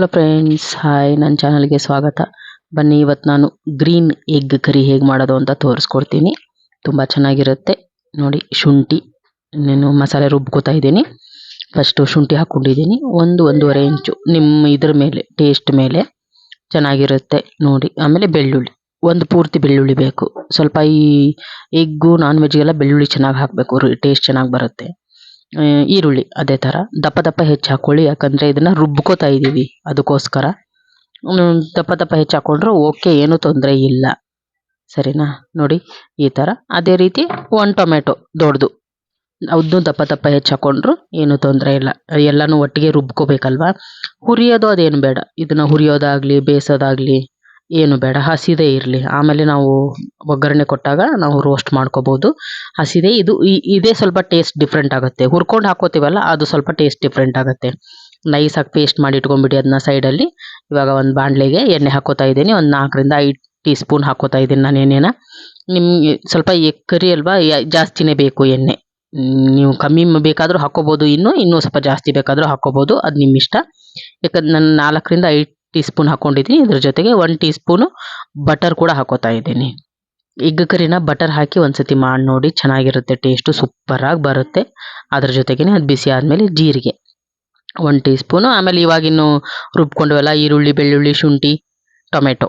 Hello friends hi ನನ್ನ ಚಾನಲ್ಗೆ ಸ್ವಾಗತ. ಬನ್ನಿ ಇವತ್ತು ನಾನು ಗ್ರೀನ್ ಎಗ್ ಕರಿ ಹೇಗೆ ಮಾಡೋದು ಅಂತ ತೋರಿಸ್ಕೊಡ್ತೀನಿ. ತುಂಬ ಚೆನ್ನಾಗಿರುತ್ತೆ. ನೋಡಿ, ಶುಂಠಿ ನಾನು ಮಸಾಲೆ ರುಬ್ಕೋತಾ ಇದ್ದೀನಿ. ಫಸ್ಟು ಶುಂಠಿ ಹಾಕ್ಕೊಂಡಿದ್ದೀನಿ. ಒಂದು, ಒಂದೂವರೆ ಇಂಚು ನಿಮ್ಮ ಇದ್ರ ಮೇಲೆ ಟೇಸ್ಟ್ ಮೇಲೆ. ಚೆನ್ನಾಗಿರುತ್ತೆ. ನೋಡಿ, ಆಮೇಲೆ ಬೆಳ್ಳುಳ್ಳಿ. ಒಂದು ಪೂರ್ತಿ ಬೆಳ್ಳುಳ್ಳಿ ಬೇಕು. ಸ್ವಲ್ಪ ಈ ಎಗ್ಗು ನಾನ್ ವೆಜ್ಗೆಲ್ಲ ಬೆಳ್ಳುಳ್ಳಿ ಚೆನ್ನಾಗಿ ಹಾಕಬೇಕು. ಟೇಸ್ಟ್ ಚೆನ್ನಾಗಿ ಬರುತ್ತೆ. ಈರುಳ್ಳಿ ಅದೇ ಥರ ದಪ್ಪ ದಪ್ಪ ಹೆಚ್ಚು ಹಾಕ್ಕೊಳ್ಳಿ ಯಾಕಂದರೆ ಇದನ್ನು ರುಬ್ಕೋತಾ ಇದ್ದೀವಿ ಅದಕ್ಕೋಸ್ಕರ. ದಪ್ಪ ದಪ್ಪ ಹೆಚ್ಚು ಹಾಕ್ಕೊಂಡ್ರೆ ಓಕೆ, ಏನೂ ತೊಂದರೆ ಇಲ್ಲ. ಸರಿನಾ? ನೋಡಿ, ಈ ಥರ ಅದೇ ರೀತಿ ಒಂದು ಟೊಮೆಟೊ ದೊಡ್ಡದು. ಅದನ್ನು ದಪ್ಪ ದಪ್ಪ ಹೆಚ್ಚು ಹಾಕ್ಕೊಂಡ್ರು ಏನೂ ತೊಂದರೆ ಇಲ್ಲ. ಎಲ್ಲನೂ ಒಟ್ಟಿಗೆ ರುಬ್ಕೋಬೇಕಲ್ವಾ? ಹುರಿಯೋದು ಅದೇನು ಬೇಡ. ಇದನ್ನು ಹುರಿಯೋದಾಗಲಿ, ಬೇಯಿಸೋದಾಗಲಿ. ಏನು ಬೇಡ, ಹಸಿದೇ ಇರಲಿ. ಆಮೇಲೆ ನಾವು ಒಗ್ಗರಣೆ ಕೊಟ್ಟಾಗ ನಾವು ರೋಸ್ಟ್ ಮಾಡ್ಕೋಬೋದು. ಹಸಿದೇ, ಇದು ಇದೇ ಸ್ವಲ್ಪ ಟೇಸ್ಟ್ ಡಿಫ್ರೆಂಟ್ ಆಗುತ್ತೆ. ಹುರ್ಕೊಂಡು ಹಾಕೋತೀವಲ್ಲ, ಅದು ಸ್ವಲ್ಪ ಟೇಸ್ಟ್ ಡಿಫ್ರೆಂಟ್ ಆಗುತ್ತೆ. ನೈಸಾಗಿ ಪೇಸ್ಟ್ ಮಾಡಿ ಇಟ್ಕೊಂಡ್ಬಿಡಿ ಅದನ್ನ ಸೈಡಲ್ಲಿ ಇವಾಗ ಒಂದು ಬಾಣಲೆಗೆ ಎಣ್ಣೆ ಹಾಕೋತಾ ಇದ್ದೀನಿ. ಒಂದು ನಾಲ್ಕರಿಂದ ಐದು ಟೀ ಸ್ಪೂನ್ ಹಾಕೋತಾ ಇದ್ದೀನಿ ನಾನು ಎಣ್ಣೆನ. ನಿಮಗೆ ಸ್ವಲ್ಪ ಕರಿ ಅಲ್ವಾ ಜಾಸ್ತಿನೇ ಬೇಕು ಎಣ್ಣೆ. ನೀವು ಕಮ್ಮಿ ಬೇಕಾದರೂ ಹಾಕೋಬೋದು. ಇನ್ನೂ ಇನ್ನೂ ಸ್ವಲ್ಪ ಜಾಸ್ತಿ ಬೇಕಾದರೂ ಹಾಕೋಬೋದು. ಅದು ನಿಮ್ಮ ಇಷ್ಟ ಯಾಕಂದ್ರೆ ನಾನು ನಾಲ್ಕರಿಂದ ಐದು ಟೀ ಸ್ಪೂನ್ ಹಾಕ್ಕೊಂಡಿದ್ದೀನಿ ಇದ್ರ ಜೊತೆಗೆ ಒನ್ ಟೀ ಸ್ಪೂನು ಬಟರ್ ಕೂಡ ಹಾಕೋತಾ ಇದ್ದೀನಿ. ಎಗ್ ಕರಿನ ಬಟರ್ ಹಾಕಿ ಒಂದ್ಸತಿ ಮಾಡಿ ನೋಡಿ ಚೆನ್ನಾಗಿರುತ್ತೆ ಟೇಸ್ಟು ಸೂಪರಾಗಿ ಬರುತ್ತೆ. ಅದ್ರ ಜೊತೆಗೇನೆ ಅದು ಬಿಸಿ ಆದಮೇಲೆ ಜೀರಿಗೆ. ಒನ್ ಟೀ ಸ್ಪೂನು ಆಮೇಲೆ ಇವಾಗಿನ್ನು ರುಬ್ಕೊಂಡ್ವಲ್ಲ, ಈರುಳ್ಳಿ, ಬೆಳ್ಳುಳ್ಳಿ, ಶುಂಠಿ, ಟೊಮೆಟೊ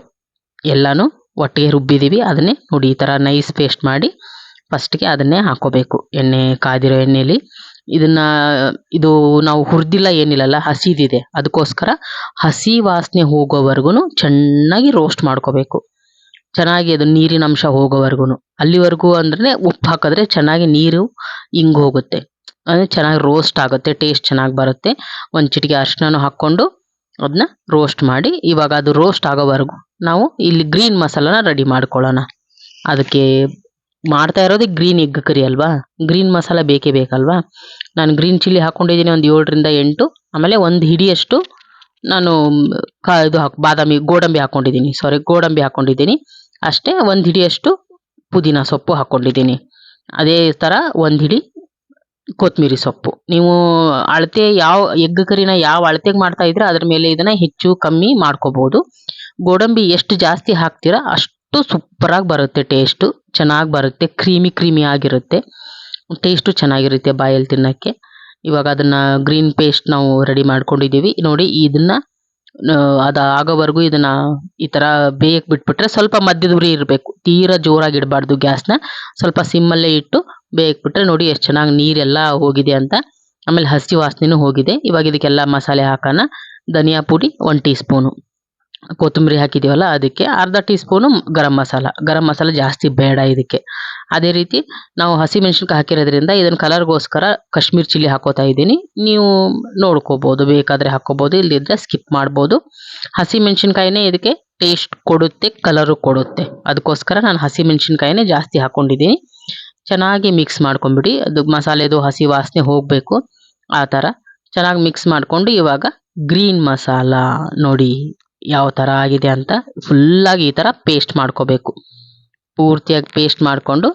ಎಲ್ಲನೂ ಒಟ್ಟಿಗೆ ರುಬ್ಬಿದ್ದೀವಿ ಅದನ್ನೇ ನೋಡಿ ಈ ಥರ ನೈಸ್ ಪೇಸ್ಟ್ ಮಾಡಿ ಫಸ್ಟ್ಗೆ ಅದನ್ನೇ ಹಾಕೋಬೇಕು. ಎಣ್ಣೆ ಕಾದಿರೋ ಎಣ್ಣೆಲಿ. ಇದನ್ನ, ಇದು ನಾವು ಹುರಿದಿಲ್ಲ ಏನಿಲ್ಲಲ್ಲ, ಹಸಿದಿದೆ. ಅದಕ್ಕೋಸ್ಕರ ಹಸಿ ವಾಸನೆ ಹೋಗೋವರೆಗೂ ಚೆನ್ನಾಗಿ ರೋಸ್ಟ್ ಮಾಡ್ಕೋಬೇಕು. ಚೆನ್ನಾಗಿ ಅದು ನೀರಿನ ಅಂಶ ಹೋಗೋವರೆಗೂ ಅಲ್ಲಿವರೆಗೂ ಅಂದ್ರೆ ಉಪ್ಪು ಹಾಕಿದ್ರೆ ಚೆನ್ನಾಗಿ ನೀರು ಹಿಂಗ್ ಹೋಗುತ್ತೆ. ಅಂದರೆ ಚೆನ್ನಾಗಿ ರೋಸ್ಟ್ ಆಗುತ್ತೆ ಟೇಸ್ಟ್ ಚೆನ್ನಾಗಿ ಬರುತ್ತೆ. ಒಂದು ಚಿಟಿಕೆ ಅರಿಶಿನೂ ಹಾಕ್ಕೊಂಡು ಅದನ್ನ ರೋಸ್ಟ್ ಮಾಡಿ, ಇವಾಗ ಅದು ರೋಸ್ಟ್ ಆಗೋವರೆಗೂ ನಾವು ಇಲ್ಲಿ ಗ್ರೀನ್ ಮಸಾಲನ ರೆಡಿ ಮಾಡ್ಕೊಳ್ಳೋಣ. ಅದಕ್ಕೆ ಮಾಡ್ತಾ ಇರೋದೇ ಗ್ರೀನ್ ಎಗ್ ಕರಿ ಅಲ್ವಾ? ಗ್ರೀನ್ ಮಸಾಲ ಬೇಕೇ ಬೇಕಲ್ವಾ? ನಾನು ಗ್ರೀನ್ ಚಿಲ್ಲಿ ಹಾಕ್ಕೊಂಡಿದ್ದೀನಿ ಒಂದು ಏಳರಿಂದ ಎಂಟು, ಆಮೇಲೆ ಒಂದು ಹಿಡಿಯಷ್ಟು ನಾನು ಕಾ, ಇದು ಹಾಕಿ, ಬಾದಾಮಿ, ಗೋಡಂಬಿ ಹಾಕ್ಕೊಂಡಿದ್ದೀನಿ ಸಾರಿ ಗೋಡಂಬಿ ಹಾಕ್ಕೊಂಡಿದ್ದೀನಿ ಅಷ್ಟೇ ಒಂದು ಹಿಡಿಯಷ್ಟು ಪುದೀನ ಸೊಪ್ಪು ಹಾಕ್ಕೊಂಡಿದ್ದೀನಿ ಅದೇ ಥರ ಒಂದು ಹಿಡಿ ಕೊತ್ತಂಬರಿ ಸೊಪ್ಪು. ನೀವು ಅಳತೆ ಯಾವ, ಎಗ್ ಕರಿನ ಯಾವ ಅಳತೆಗೆ ಮಾಡ್ತಾ ಇದ್ರೆ ಅದ್ರ ಮೇಲೆ ಇದನ್ನ ಹೆಚ್ಚು ಕಮ್ಮಿ ಮಾಡ್ಕೋಬಹುದು ಗೋಡಂಬಿ ಎಷ್ಟು ಜಾಸ್ತಿ ಹಾಕ್ತೀರಾ ಅಷ್ಟು ಸೂಪರಾಗಿ ಬರುತ್ತೆ, ಟೇಸ್ಟು ಚೆನ್ನಾಗಿ ಬರುತ್ತೆ, ಕ್ರೀಮಿ ಕ್ರೀಮಿ ಆಗಿರುತ್ತೆ. ಟೇಸ್ಟು ಚೆನ್ನಾಗಿರುತ್ತೆ ಬಾಯಲ್ಲಿ ತಿನ್ನೋಕ್ಕೆ. ಇವಾಗ ಅದನ್ನ ಗ್ರೀನ್ ಪೇಸ್ಟ್ ನಾವು ರೆಡಿ ಮಾಡ್ಕೊಂಡಿದ್ದೀವಿ. ನೋಡಿ, ಇದನ್ನ ಅದು ಆಗೋವರೆಗೂ ಇದನ್ನ ಈ ಥರ ಬೇಯಕ್ಕೆ ಬಿಟ್ಬಿಟ್ರೆ ಸ್ವಲ್ಪ ಮಧ್ಯದ ಉರಿ ಇರಬೇಕು. ತೀರಾ ಜೋರಾಗಿ ಇಡಬಾರ್ದು ಗ್ಯಾಸ್ನ. ಸ್ವಲ್ಪ ಸಿಮ್ಮಲ್ಲೇ ಇಟ್ಟು ಬೇಯಕ್ಕೆ ಬಿಟ್ರೆ ನೋಡಿ ಎಷ್ಟು ಚೆನ್ನಾಗಿ ನೀರೆಲ್ಲ ಹೋಗಿದೆ ಅಂತ. ಆಮೇಲೆ ಹಸಿ ವಾಸನೆನೂ ಹೋಗಿದೆ. ಇವಾಗ ಇದಕ್ಕೆಲ್ಲ ಮಸಾಲೆ ಹಾಕೋಣ. ಧನಿಯಾ ಪುಡಿ ಒನ್ ಟೀ ಸ್ಪೂನು ಕೊತ್ತಂಬರಿ ಹಾಕಿದ್ದೀವಲ್ಲ ಅದಕ್ಕೆ ಅರ್ಧ ಟೀ ಸ್ಪೂನು ಗರಂ ಮಸಾಲ. ಗರಂ ಮಸಾಲ ಜಾಸ್ತಿ ಬೇಡ ಇದಕ್ಕೆ. ಅದೇ ರೀತಿ ನಾವು ಹಸಿ ಮೆಣಸಿನ್ಕಾಯಿ ಹಾಕಿರೋದ್ರಿಂದ ಇದನ್ನು ಕಲರ್ಗೋಸ್ಕರ ಕಾಶ್ಮೀರ್ ಚಿಲ್ಲಿ ಹಾಕೋತಾ ಇದ್ದೀನಿ. ನೀವು ನೋಡ್ಕೋಬೋದು, ಬೇಕಾದರೆ ಹಾಕೋಬೋದು ಇಲ್ಲದಿದ್ದರೆ ಸ್ಕಿಪ್ ಮಾಡ್ಬೋದು. ಹಸಿ ಮೆಣಸಿನ್ಕಾಯಿನೇ ಇದಕ್ಕೆ ಟೇಸ್ಟ್ ಕೊಡುತ್ತೆ, ಕಲರು ಕೊಡುತ್ತೆ. ಅದಕ್ಕೋಸ್ಕರ ನಾನು ಹಸಿ ಮೆಣಸಿನ್ಕಾಯಿನೇ ಜಾಸ್ತಿ ಹಾಕ್ಕೊಂಡಿದ್ದೀನಿ ಚೆನ್ನಾಗಿ ಮಿಕ್ಸ್ ಮಾಡ್ಕೊಂಬಿಡಿ. ಅದು ಮಸಾಲೆದು ಹಸಿ ವಾಸನೆ ಹೋಗಬೇಕು. ಆ ಥರ ಚೆನ್ನಾಗಿ ಮಿಕ್ಸ್ ಮಾಡಿಕೊಂಡು ಇವಾಗ ಗ್ರೀನ್ ಮಸಾಲ ನೋಡಿ. ಯಾವ ಥರ ಆಗಿದೆ ಅಂತ ಫುಲ್ಲಾಗಿ ಈ ಥರ ಪೇಸ್ಟ್ ಮಾಡ್ಕೋಬೇಕು. ಪೂರ್ತಿಯಾಗಿ ಪೇಸ್ಟ್ ಮಾಡಿಕೊಂಡು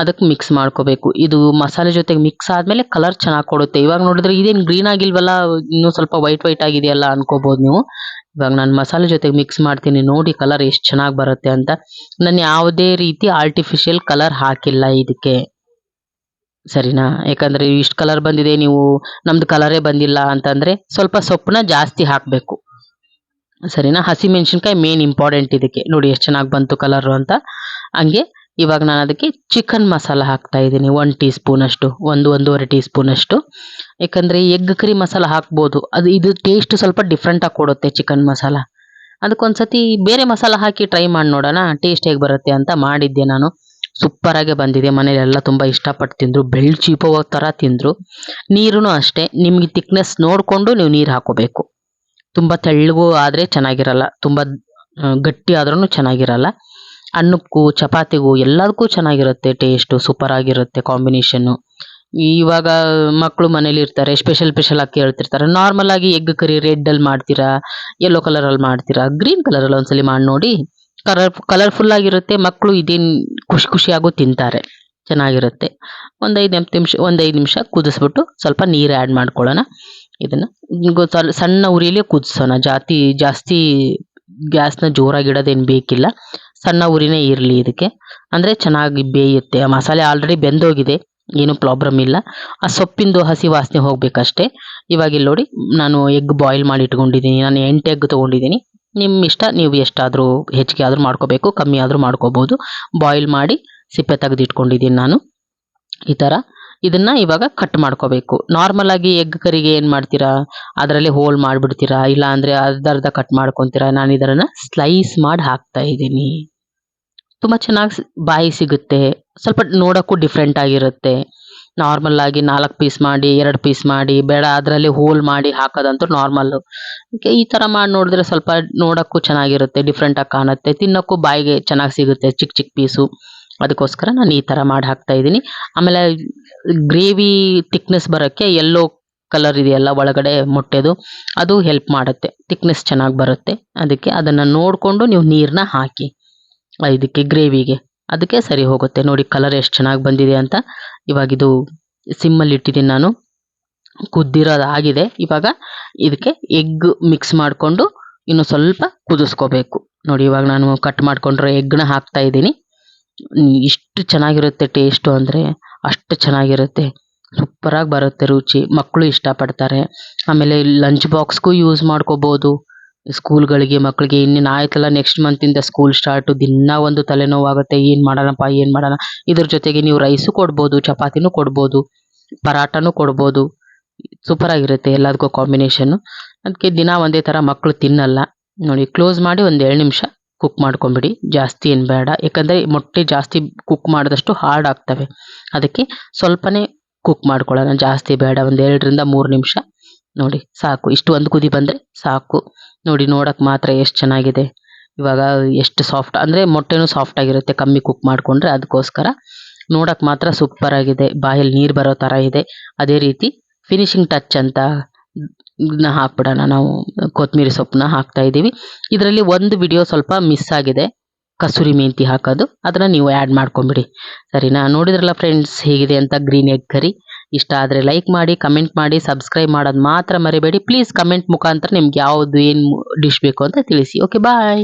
ಅದಕ್ಕೆ ಮಿಕ್ಸ್ ಮಾಡ್ಕೋಬೇಕು. ಇದು ಮಸಾಲೆ ಜೊತೆಗೆ ಮಿಕ್ಸ್ ಆದಮೇಲೆ ಕಲರ್ ಚೆನ್ನಾಗಿ ಕೊಡುತ್ತೆ. ಇವಾಗ ನೋಡಿದ್ರೆ ಇದೇನು ಗ್ರೀನ್ ಆಗಿಲ್ವಲ್ಲ, ಇನ್ನೂ ಸ್ವಲ್ಪ ವೈಟ್ ವೈಟ್ ಆಗಿದೆಯಲ್ಲ ಅನ್ಕೋಬೋದು ನೀವು. ಇವಾಗ ನಾನು ಮಸಾಲೆ ಜೊತೆಗೆ ಮಿಕ್ಸ್ ಮಾಡ್ತೀನಿ, ನೋಡಿ ಕಲರ್ ಎಷ್ಟು ಚೆನ್ನಾಗಿ ಬರುತ್ತೆ ಅಂತ. ನಾನು ಯಾವುದೇ ರೀತಿ ಆರ್ಟಿಫಿಷಿಯಲ್ ಕಲರ್ ಹಾಕಿಲ್ಲ ಇದಕ್ಕೆ. ಸರಿನಾ? ಯಾಕಂದರೆ ಇಷ್ಟು ಕಲರ್ ಬಂದಿದೆ, ನೀವು ನಮ್ದು ಕಲರೇ ಬಂದಿಲ್ಲ ಅಂತಂದರೆ ಸ್ವಲ್ಪ ಸೊಪ್ಪನ್ನ ಜಾಸ್ತಿ ಹಾಕಬೇಕು. ಸರಿನಾ? ಹಸಿ ಮೆಣಸಿನ್ಕಾಯಿ ಮೇನ್ ಇಂಪಾರ್ಟೆಂಟ್ ಇದಕ್ಕೆ. ನೋಡಿ ಎಷ್ಟು ಚೆನ್ನಾಗಿ ಬಂತು ಕಲರು ಅಂತ. ಹಂಗೆ ಇವಾಗ ನಾನು ಅದಕ್ಕೆ ಚಿಕನ್ ಮಸಾಲ ಹಾಕ್ತಾ ಇದ್ದೀನಿ. ಒನ್ ಟೀ ಸ್ಪೂನ್ ಅಷ್ಟು. ಒಂದು, ಒಂದೂವರೆ ಟೀ ಸ್ಪೂನ್ ಅಷ್ಟು. ಯಾಕಂದರೆ ಎಗ್ ಕರಿ ಮಸಾಲ ಹಾಕ್ಬೋದು. ಅದು, ಇದು ಟೇಸ್ಟ್ ಸ್ವಲ್ಪ ಡಿಫ್ರೆಂಟಾಗಿ ಕೊಡುತ್ತೆ ಚಿಕನ್ ಮಸಾಲ. ಅದಕ್ಕೊಂದ್ಸತಿ ಬೇರೆ ಮಸಾಲ ಹಾಕಿ ಟ್ರೈ ಮಾಡಿ ನೋಡೋಣ. ಟೇಸ್ಟ್ ಹೇಗೆ ಬರುತ್ತೆ ಅಂತ ಮಾಡಿದ್ದೆ ನಾನು. ಸೂಪರಾಗೆ ಬಂದಿದೆ. ಮನೇಲೆಲ್ಲ ಎಲ್ಲ ತುಂಬ ಇಷ್ಟಪಟ್ಟು ತಿಂದರು. ಬೆಳ್ಳು ಥರ ತಿಂದರು. ನೀರು ಅಷ್ಟೇ. ನಿಮಗೆ ತಿಕ್ನೆಸ್ ನೋಡಿಕೊಂಡು ನೀವು ನೀರು ಹಾಕೋಬೇಕು. ತುಂಬ ತೆಳ್ಳಗೂ ಆದರೆ ಚೆನ್ನಾಗಿರಲ್ಲ. ತುಂಬ ಗಟ್ಟಿ ಆದ್ರೂ ಚೆನ್ನಾಗಿರಲ್ಲ. ಅನ್ನಕ್ಕೂ, ಚಪಾತಿಗೂ ಎಲ್ಲದಕ್ಕೂ ಚೆನ್ನಾಗಿರುತ್ತೆ ಟೇಸ್ಟು ಸೂಪರ್ ಆಗಿರುತ್ತೆ ಕಾಂಬಿನೇಷನ್ನು ಇವಾಗ ಮಕ್ಕಳು ಮನೇಲಿ ಇರ್ತಾರೆ ಸ್ಪೆಷಲ್ ಸ್ಪೆಷಲ್ ಆಗಿ ಹೇಳ್ತಿರ್ತಾರೆ ನಾರ್ಮಲ್ ಆಗಿ ಎಗ್ ಕರಿ ರೆಡ್ಡಲ್ಲಿ ಮಾಡ್ತೀರಾ ಯೆಲ್ಲೋ ಕಲರಲ್ಲಿ ಮಾಡ್ತೀರಾ ಗ್ರೀನ್ ಕಲರಲ್ಲಿ ಒಂದ್ಸಲಿ ಮಾಡಿ ನೋಡಿ. ಕಲರ್ ಕಲರ್ಫುಲ್ ಆಗಿರುತ್ತೆ ಮಕ್ಕಳು ಇದೇನು ಖುಷಿ ಖುಷಿಯಾಗೂ ತಿಂತಾರೆ. ಚೆನ್ನಾಗಿರುತ್ತೆ. ಒಂದು ಐದು ನಿಮಿಷ, ಒಂದು ಐದು ನಿಮಿಷ ಕುದಿಸ್ಬಿಟ್ಟು ಸ್ವಲ್ಪ ನೀರು ಆ್ಯಡ್ ಮಾಡ್ಕೊಳ್ಳೋಣ. ಇದನ್ನು. ಸಣ್ಣ ಉರಿಯಲ್ಲಿ ಕುದಿಸೋಣ ಜಾತಿ, ಜಾಸ್ತಿ ಗ್ಯಾಸ್ನ ಜೋರಾಗಿ ಇಡೋದೇನು ಬೇಕಿಲ್ಲ. ಸಣ್ಣ ಉರಿನೇ ಇರಲಿ ಇದಕ್ಕೆ. ಅಂದರೆ ಚೆನ್ನಾಗಿ ಬೇಯುತ್ತೆ. ಮಸಾಲೆ ಆಲ್ರೆಡಿ ಬೆಂದೋಗಿದೆ. ಏನು ಪ್ರಾಬ್ಲಮ್ ಇಲ್ಲ. ಆ ಸೊಪ್ಪಿಂದು ಹಸಿ ವಾಸನೆ ಹೋಗಬೇಕಷ್ಟೇ. ಇವಾಗ ಇಲ್ಲಿ ನೋಡಿ, ನಾನು ಎಗ್ ಬಾಯ್ಲ್ ಮಾಡಿ ಇಟ್ಕೊಂಡಿದ್ದೀನಿ. ನಾನು ಎಂಟು ಎಗ್ ತೊಗೊಂಡಿದ್ದೀನಿ. ನಿಮ್ಮ ಇಷ್ಟ, ನೀವು ಎಷ್ಟಾದರೂ ಹೆಚ್ಚಿಗೆ ಆದರೂ ಮಾಡ್ಕೋಬೇಕು, ಕಮ್ಮಿ ಆದರೂ ಮಾಡ್ಕೋಬೋದು. ಬಾಯ್ಲ್ ಮಾಡಿ ಸಿಪ್ಪೆ ತೆಗೆದಿಟ್ಕೊಂಡಿದ್ದೀನಿ ನಾನು. ಈ ಥರ ಇದನ್ನು ಇವಾಗ ಕಟ್ ಮಾಡ್ಕೋಬೇಕು. ನಾರ್ಮಲ್ ಆಗಿ ಎಗ್ ಕರಿಗೆ ಏನು ಮಾಡ್ತೀರಾ? ಅದರಲ್ಲಿ ಹೋಲ್ ಮಾಡಿಬಿಡ್ತೀರಾ? ಇಲ್ಲ ಅಂದ್ರೆ ಅರ್ಧ ಅರ್ಧ ಕಟ್ ಮಾಡ್ಕೊಂತೀರಾ? ನಾನು ಇದರನ್ನ ಸ್ಲೈಸ್ ಮಾಡಿ ಹಾಕ್ತಾ ಇದ್ದೀನಿ. ತುಂಬಾ ಚೆನ್ನಾಗಿ ಬಾಯಿ ಸಿಗುತ್ತೆ. ಸ್ವಲ್ಪ ನೋಡೋಕ್ಕೂ ಡಿಫ್ರೆಂಟ್ ಆಗಿರುತ್ತೆ. ನಾರ್ಮಲ್ ಆಗಿ ನಾಲ್ಕು ಪೀಸ್ ಮಾಡಿ, ಎರಡು ಪೀಸ್ ಮಾಡಿ, ಬೇಡ ಅದರಲ್ಲಿ ಹೋಲ್ ಮಾಡಿ ಹಾಕೋದಂತೂ ನಾರ್ಮಲ್ಲು ಈ ಥರ ಮಾಡಿ ನೋಡಿದ್ರೆ ಸ್ವಲ್ಪ ನೋಡೋಕ್ಕೂ ಚೆನ್ನಾಗಿರುತ್ತೆ ಡಿಫ್ರೆಂಟಾಗಿ ಕಾಣುತ್ತೆ. ತಿನ್ನೋಕ್ಕೂ ಬಾಯಿಗೆ ಚೆನ್ನಾಗಿ ಸಿಗುತ್ತೆ ಚಿಕ್ಕ ಚಿಕ್ಕ ಪೀಸು ಅದಕ್ಕೋಸ್ಕರ ನಾನು ಈ ಥರ ಮಾಡಿ ಹಾಕ್ತಾ ಇದ್ದೀನಿ. ಆಮೇಲೆ ಗ್ರೇವಿ ತಿಕ್ನೆಸ್ ಬರೋಕ್ಕೆ ಎಲ್ಲೋ ಕಲರ್ ಇದೆಯಲ್ಲ ಒಳಗಡೆ ಮೊಟ್ಟೆದು, ಅದು ಹೆಲ್ಪ್ ಮಾಡುತ್ತೆ. ತಿಕ್ನೆಸ್ ಚೆನ್ನಾಗಿ ಬರುತ್ತೆ. ಅದಕ್ಕೆ ಅದನ್ನು ನೋಡಿಕೊಂಡು ನೀವು ನೀರನ್ನ ಹಾಕಿ. ಇದಕ್ಕೆ ಗ್ರೇವಿಗೆ. ಅದಕ್ಕೆ ಸರಿ ಹೋಗುತ್ತೆ. ನೋಡಿ ಕಲರ್ ಎಷ್ಟು ಚೆನ್ನಾಗಿ ಬಂದಿದೆ ಅಂತ. ಇವಾಗ ಇದು ಸಿಮ್ಮಲ್ಲಿ ಇಟ್ಟಿದ್ದೀನಿ ನಾನು. ಕುದ್ದಿರೋದಾಗಿದೆ ಇವಾಗ ಇದಕ್ಕೆ ಎಗ್ ಮಿಕ್ಸ್ ಮಾಡಿಕೊಂಡು ಇನ್ನು ಸ್ವಲ್ಪ ಕುದಿಸ್ಕೋಬೇಕು. ನೋಡಿ ಇವಾಗ ನಾನು ಕಟ್ ಮಾಡಿಕೊಂಡ್ರೆ ಎಗ್ನ ಹಾಕ್ತಾ ಇದ್ದೀನಿ. ಇಷ್ಟು ಚೆನ್ನಾಗಿರುತ್ತೆ ಟೇಸ್ಟು ಅಂದರೆ ಅಷ್ಟು ಚೆನ್ನಾಗಿರುತ್ತೆ. ಸೂಪರಾಗಿ ಬರುತ್ತೆ ರುಚಿ. ಮಕ್ಕಳು ಇಷ್ಟಪಡ್ತಾರೆ. ಆಮೇಲೆ ಲಂಚ್ ಬಾಕ್ಸ್ಗೂ ಯೂಸ್ ಮಾಡ್ಕೋಬೋದು. ಸ್ಕೂಲ್ಗಳಿಗೆ ಮಕ್ಕಳಿಗೆ ಇನ್ನೇನು ಆಯ್ತಲ್ಲ ನೆಕ್ಸ್ಟ್ ಮಂತಿಂದ ಸ್ಕೂಲ್ ಸ್ಟಾರ್ಟು ದಿನ ಒಂದು ತಲೆನೋವಾಗುತ್ತೆ. ಏನು ಮಾಡೋಣಪ್ಪ, ಏನು ಮಾಡೋಣ? ಇದ್ರ ಜೊತೆಗೆ ನೀವು ರೈಸು ಕೊಡ್ಬೋದು, ಚಪಾತಿನೂ ಕೊಡ್ಬೋದು ಪರಾಟನೂ ಕೊಡ್ಬೋದು. ಸೂಪರಾಗಿರುತ್ತೆ ಎಲ್ಲದಕ್ಕೂ ಕಾಂಬಿನೇಷನ್ನು ಅದಕ್ಕೆ ದಿನ ಒಂದೇ ಥರ ಮಕ್ಕಳು ತಿನ್ನಲ್ಲ. ನೋಡಿ ಕ್ಲೋಸ್ ಮಾಡಿ ಒಂದು ಎರಡು ನಿಮಿಷ. ಕುಕ್ ಮಾಡ್ಕೊಂಬಿಡಿ. ಜಾಸ್ತಿ ಏನು ಬೇಡ. ಯಾಕಂದರೆ ಮೊಟ್ಟೆ ಜಾಸ್ತಿ ಕುಕ್ ಮಾಡಿದಷ್ಟು ಹಾರ್ಡ್ ಆಗ್ತವೆ. ಅದಕ್ಕೆ ಸ್ವಲ್ಪನೇ ಕುಕ್ ಮಾಡ್ಕೊಳ್ಳೋಣ. ಜಾಸ್ತಿ ಬೇಡ. ಒಂದು ಎರಡರಿಂದ ಮೂರು ನಿಮಿಷ. ನೋಡಿ, ಸಾಕು. ಇಷ್ಟು ಒಂದು ಕುದಿ ಬಂದರೆ ಸಾಕು. ನೋಡಿ, ನೋಡೋಕೆ ಮಾತ್ರ ಎಷ್ಟು ಚೆನ್ನಾಗಿದೆ. ಇವಾಗ ಎಷ್ಟು ಸಾಫ್ಟ್ ಅಂದರೆ ಮೊಟ್ಟೆನೂ ಸಾಫ್ಟ್ ಆಗಿರುತ್ತೆ ಕಮ್ಮಿ ಕುಕ್ ಮಾಡಿಕೊಂಡ್ರೆ ಅದಕ್ಕೋಸ್ಕರ ನೋಡೋಕೆ ಮಾತ್ರ ಸೂಪರ್ ಆಗಿದೆ. ಬಾಯಲ್ಲಿ ನೀರು ಬರೋ ಥರ ಇದೆ. ಅದೇ ರೀತಿ ಫಿನಿಶಿಂಗ್ ಟಚ್ ಅಂತ ಇದನ್ನ ಹಾಕ್ಬಿಡೋಣ. ನಾವು ಕೊತ್ತಂಬರಿ ಸೊಪ್ಪನ್ನ ಹಾಕ್ತಾ ಇದ್ದೀವಿ. ಇದರಲ್ಲಿ ಒಂದು ವಿಡಿಯೋ ಸ್ವಲ್ಪ ಮಿಸ್ ಆಗಿದೆ. ಕಸೂರಿ ಮೆಂತಿ ಹಾಕೋದು. ಅದನ್ನು ನೀವು ಆ್ಯಡ್ ಮಾಡ್ಕೊಂಬಿಡಿ. ಸರಿನಾ? ನೋಡಿದ್ರಲ್ಲ ಫ್ರೆಂಡ್ಸ್ ಹೇಗಿದೆ ಅಂತ ಗ್ರೀನ್ ಎಗ್ ಕರಿ ಇಷ್ಟ ಆದರೆ ಲೈಕ್ ಮಾಡಿ ಕಮೆಂಟ್ ಮಾಡಿ ಸಬ್ಸ್ಕ್ರೈಬ್ ಮಾಡೋದು ಮಾತ್ರ ಮರಿಬೇಡಿ. ಪ್ಲೀಸ್ ಕಮೆಂಟ್ ಮುಖಾಂತರ ನಿಮ್ಗೆ ಯಾವುದು ಏನು ಡಿಶ್ ಬೇಕು ಅಂತ ತಿಳಿಸಿ. Okay bye